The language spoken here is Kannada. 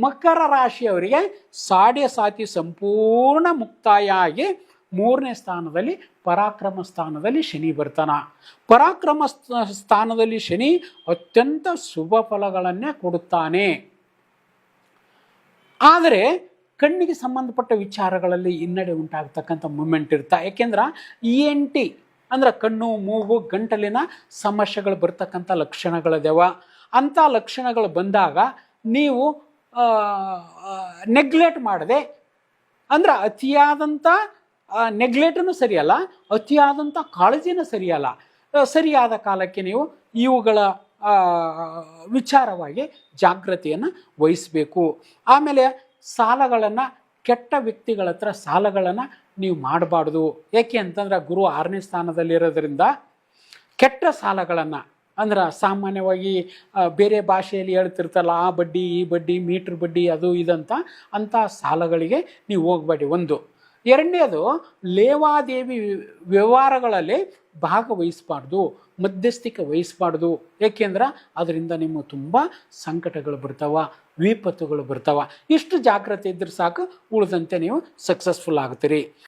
ಮಕರ ರಾಶಿಯವರಿಗೆ ಸಾಡೆ ಸಾತಿ ಸಂಪೂರ್ಣ ಮುಕ್ತಾಯ ಆಗಿ ಮೂರನೇ ಸ್ಥಾನದಲ್ಲಿ ಪರಾಕ್ರಮ ಸ್ಥಾನದಲ್ಲಿ ಶನಿ ಬರ್ತಾನ. ಪರಾಕ್ರಮ ಸ್ಥ- ಸ್ಥಾನದಲ್ಲಿ ಶನಿ ಅತ್ಯಂತ ಶುಭ ಫಲಗಳನ್ನೇ ಕೊಡುತ್ತಾನೆ. ಆದರೆ ಕಣ್ಣಿಗೆ ಸಂಬಂಧಪಟ್ಟ ವಿಚಾರಗಳಲ್ಲಿ ಹಿನ್ನಡೆ ಉಂಟಾಗತಕ್ಕಂಥ ಮೂಮೆಂಟ್ ಇರ್ತಾ. ಯಾಕೆಂದ್ರೆ ಇ ಎನ್ ಟಿ ಅಂದ್ರೆ ಕಣ್ಣು, ಮೂಗು, ಗಂಟಲಿನ ಸಮಸ್ಯೆಗಳು ಬರ್ತಕ್ಕಂಥ ಲಕ್ಷಣಗಳದೆವ ಅಂಥ ಲಕ್ಷಣಗಳು ಬಂದಾಗ ನೀವು ನೆಗ್ಲೆಕ್ಟ್ ಮಾಡದೆ, ಅಂದ್ರೆ ಅತಿಯಾದಂಥ ನೆಗ್ಲೆಕ್ಟೂ ಸರಿಯಲ್ಲ ಅತಿಯಾದಂಥ ಕಾಳಜಿನೂ ಸರಿಯಲ್ಲ. ಸರಿಯಾದ ಕಾಲಕ್ಕೆ ನೀವು ಇವುಗಳ ವಿಚಾರವಾಗಿ ಜಾಗೃತಿಯನ್ನು ವಹಿಸಬೇಕು. ಆಮೇಲೆ ಸಾಲಗಳನ್ನು, ಕೆಟ್ಟ ವ್ಯಕ್ತಿಗಳ ಹತ್ರ ಸಾಲಗಳನ್ನು ನೀವು ಮಾಡಬಾರ್ದು. ಯಾಕೆ ಅಂತಂದ್ರೆ ಗುರು ಆರನೇ ಸ್ಥಾನದಲ್ಲಿರೋದ್ರಿಂದ ಕೆಟ್ಟ ಸಾಲಗಳನ್ನು ಅಂದ್ರೆ ಸಾಮಾನ್ಯವಾಗಿ ಬೇರೆ ಭಾಷೆಯಲ್ಲಿ ಹೇಳ್ತಿರ್ತಲ್ಲ, ಆ ಬಡ್ಡಿ, ಈ ಬಡ್ಡಿ, ಮೀಟ್ರ್ ಬಡ್ಡಿ, ಅದು ಇದಂತ ಅಂಥ ಸಾಲಗಳಿಗೆ ನೀವು ಹೋಗಬೇಡಿ. ಒಂದು. ಎರಡನೇದು, ಲೇವಾದೇವಿ ವ್ಯವಹಾರಗಳಲ್ಲಿ ಭಾಗವಹಿಸಬಾರ್ದು, ಮಧ್ಯಸ್ಥಿಕೆ ವಹಿಸಬಾರ್ದು. ಏಕೆಂದ್ರೆ ಅದರಿಂದ ನಿಮ್ಮ ತುಂಬ ಸಂಕಟಗಳು ಬರ್ತಾವ, ವಿಪತ್ತುಗಳು ಬರ್ತಾವ. ಇಷ್ಟು ಜಾಗ್ರತೆ ಇದ್ರೆ ಸಾಕು, ಉಳಿದಂತೆ ನೀವು ಸಕ್ಸಸ್ಫುಲ್ ಆಗ್ತೀರಿ.